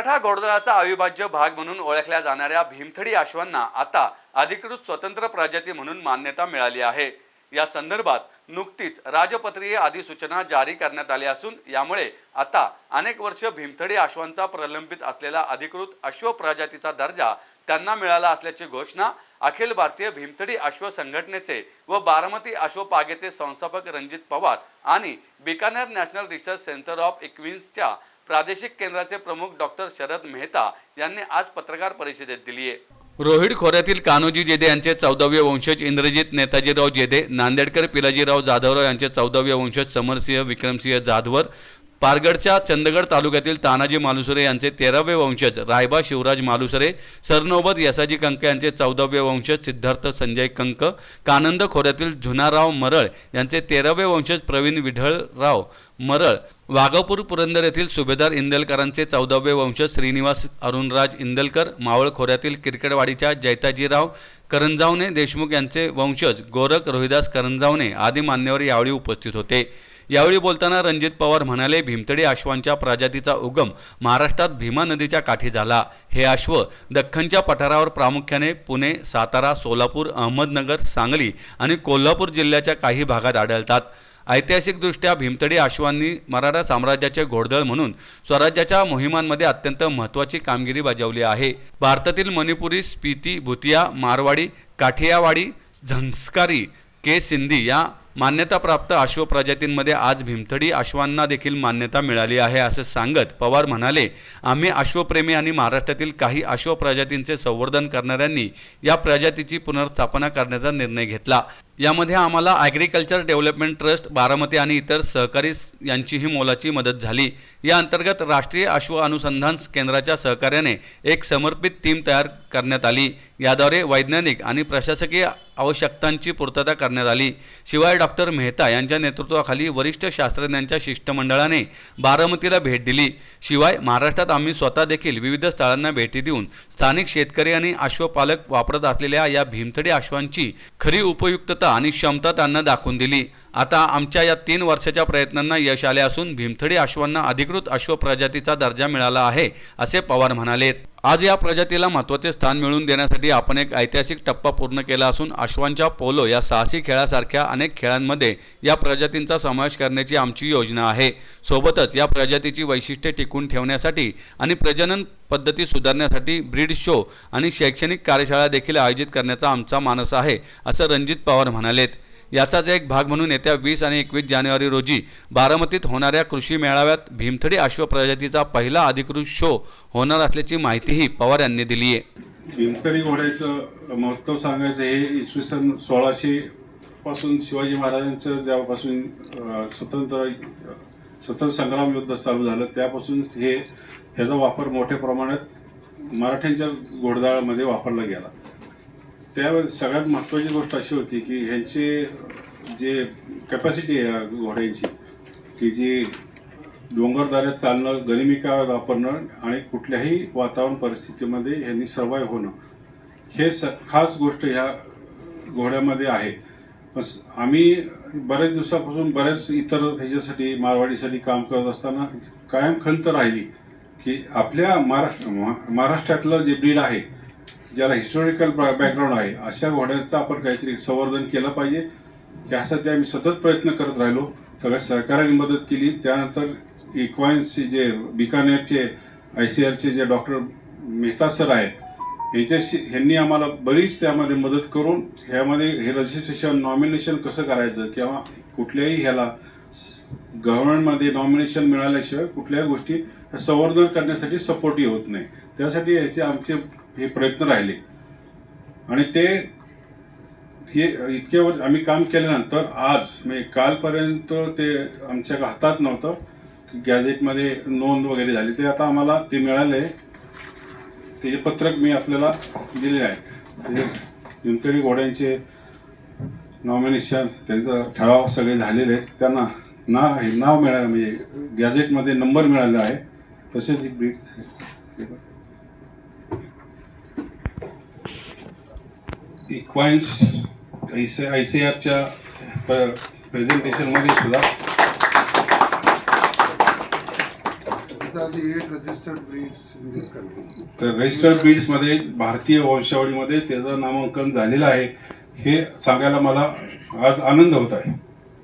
मराठा घोडदळाचा अविभाज्य भाग म्हणून ओळखल्या जाणाऱ्या भीमथडी आश्वांना आता अधिकृत स्वतंत्र प्रजाती म्हणून मान्यता मिळाली आहे. या संदर्भात नुकतीच राजपत्रीय अधिसूचना जारी करण्यात आली असून यामुळे आता अनेक वर्ष भीमथडी आश्वांचा प्रलंबित असलेला अधिकृत अश्व प्रजातीचा दर्जा त्यांना मिळाला असल्याची घोषणा अखिल भारतीय भीमथडी अश्व संघटनेचे व बारामती अश्व पागेचे संस्थापक रणजित पवार आणि Bikaner national research centre of इक्विन्सच्या प्रादेशिक केंद्राचे प्रमुख डॉक्टर शरद मेहता यांनी आज पत्रकार परिषदेत दिली आहे. रोहिड खोऱ्यातील कान्होजी जेदे यांचे चौदाव्य वंशज इंद्रजित नेताजीराव जेदे नांदेडकर पिलाजीराव जाधवराव यांचे चौदाव्य वंशज समरसिंह विक्रमसिंह जाधवर पारगडच्या चंदगड तालुक्यातील तानाजी मालुसरे यांचे तेरावे वंशज रायबा शिवराज मालुसरे सरनोबत यसाजी कंक यांचे चौदावे वंशज सिद्धार्थ संजय कंक कानंद खोऱ्यातील झुनाराव मरळ यांचे तेरावे वंशज प्रवीण विढळराव मरळ वाघापूर पुरंदर येथील सुभेदार इंदलकरांचे चौदावे वंशज श्रीनिवास अरुणराज इंदलकर मावळ खोऱ्यातील किरकडवाडीच्या जैताजीराव करंजावणे देशमुख यांचे वंशज गोरख रोहिदास करंजावणे आदी मान्यवर यावेळी उपस्थित होते. यावेळी बोलताना रणजित पवार म्हणाले भीमतडी अश्वांच्या प्रजातीचा उगम महाराष्ट्रात भीमा नदीच्या काठी झाला. हे अश्व दख्खनच्या पठारावर प्रामुख्याने पुणे सातारा सोलापूर अहमदनगर सांगली आणि कोल्हापूर जिल्ह्याच्या काही भागात आढळतात. ऐतिहासिकदृष्ट्या भीमतडी अश्वांनी मराठा साम्राज्याचे घोडदळ म्हणून स्वराज्याच्या मोहिमांमध्ये अत्यंत महत्त्वाची कामगिरी बजावली आहे. भारतातील मणिपुरी स्पिती भुतिया मारवाडी काठियावाडी झंस्कारी के सिंधी या मान्यताप्राप्त अश्व प्रजातींमध्ये आज भीमथडी अश्वांना देखील मान्यता मिळाली आहे असं सांगत पवार म्हणाले आम्ही अश्वप्रेमी आणि महाराष्ट्रातील काही अश्व प्रजातींचे संवर्धन करणाऱ्यांनी या प्रजातीची पुनर्स्थापना करण्याचा निर्णय घेतला. यामध्ये आम्हाला ॲग्रिकल्चर डेव्हलपमेंट ट्रस्ट बारामती आणि इतर सहकारी यांचीही मोलाची मदत झाली. या अंतर्गत राष्ट्रीय अश्व अनुसंधान केंद्राच्या सहकार्याने एक समर्पित टीम तयार करण्यात आली. याद्वारे वैज्ञानिक आणि प्रशासकीय आवश्यकतांची पूर्तता करण्यात आली. शिवाय डॉक्टर मेहता यांच्या नेतृत्वाखाली वरिष्ठ शास्त्रज्ञांच्या शिष्टमंडळाने बारामतीला भेट दिली. शिवाय महाराष्ट्रात आम्ही स्वतः देखील विविध स्थळांना भेटी देऊन स्थानिक शेतकरी आणि अश्वपालक वापरत असलेल्या या भीमथडी अश्वांची खरी उपयुक्तता आणि क्षमता त्यांना दाखवून दिली. आता आमच्या या तीन वर्षाच्या प्रयत्नांना यश आले असून भीमथडी अश्वांना अधिकृत अश्व प्रजातीचा दर्जा मिळाला आहे असे पवार म्हणाले आज या प्रजातीला महत्त्वाचे स्थान मिळवून देण्यासाठी आपण एक ऐतिहासिक टप्पा पूर्ण केला असून अश्वांच्या पोलो या साहसी खेळासारख्या अनेक खेळांमध्ये या प्रजातींचा समावेश करण्याची आमची योजना आहे. सोबतच या प्रजातीची वैशिष्ट्ये टिकून ठेवण्यासाठी आणि प्रजनन पद्धती सुधारण्यासाठी ब्रीड शो आणि शैक्षणिक कार्यशाळा देखील आयोजित करण्याचा आमचा मानस आहे असं रणजित पवार म्हणालेत. याचाच एक भाग म्हणून येत्या वीस आणि एकवीस जानेवारी रोजी बारामतीत होणाऱ्या कृषी मेळाव्यात भीमथडी अश्व प्रजातीचा पहिला अधिकृत शो होणार असल्याची माहितीही पवार यांनी दिली आहे. भीमथडी घोड्याचं महत्त्व सांगायचं हे इसवी सन सोळाशे पासून शिवाजी महाराजांचं ज्यापासून स्वतंत्र स्वतंत्र संग्राम युद्ध चालू झालं त्यापासून हे ह्याचा वापर मोठ्या प्रमाणात मराठ्यांच्या घोडदळामध्ये वापरला गेला. त्यावेळेस सगळ्यात महत्त्वाची गोष्ट अशी होती की ह्यांचे जे कॅपॅसिटी आहे घोड्यांची की जी डोंगरदऱ्यात चालणं गनिमिका वापरणं आणि कुठल्याही वातावरण परिस्थितीमध्ये ह्यांनी सर्वाईव्ह होणं हे स खास गोष्ट ह्या घोड्यामध्ये आहे. बस आम्ही बऱ्याच दिवसापासून बऱ्याच इतर ह्याच्यासाठी मारवाडीसाठी काम करत असताना कायम खंत राहिली की आपल्या महाराष्ट्र महा- महाराष्ट्रातलं जे ब्रीड आहे ज्याला हिस्टॉरिकल बॅकग्राऊंड आहे अशा घोड्यांचं आपण काहीतरी संवर्धन केलं पाहिजे. त्यासाठी आम्ही सतत प्रयत्न करत राहिलो सगळ्या सहकार्याने मदत केली. त्यानंतर इक्वायन्सचे जे बिकानेरचे आय सी आरचे जे डॉक्टर मेहता सर आहेत यांच्याशी ह्यांनी आम्हाला बरीच त्यामध्ये मदत करून ह्यामध्ये हे रजिस्ट्रेशन नॉमिनेशन कसं करायचं किंवा कुठल्याही ह्याला गव्हर्नमेंटमध्ये नॉमिनेशन मिळाल्याशिवाय कुठल्याही गोष्टी संवर्धन करण्यासाठी सपोर्टिव्ह होत नाही. त्यासाठी याचे आमचे हे प्रयत्न राहिले. आणि ते हे इतके वर्ष आम्ही काम केल्यानंतर आज म्हणजे कालपर्यंत ते आमच्या हातात नव्हतं. गॅझेटमध्ये नोंद वगैरे झाली. ते आता आम्हाला ते मिळाले. ते पत्रक मी आपल्याला दिलेले आहे ते घोड्यांचे नॉमिनेशन त्यांचा ठराव सगळे झालेले आहेत. त्यांना ना हे नाव मिळालं म्हणजे गॅझेटमध्ये नंबर मिळाला आहे. तसेच ही ब्रीड इक्वाईन्स आय सी आरच्या प्रेझेंटेशनमध्ये सुद्धा. तर रजिस्टर्ड ब्रीड्समध्ये भारतीय वंशावळीमध्ये त्याचं नामांकन झालेलं आहे. हे सांगायला मला आज आनंद होत आहे.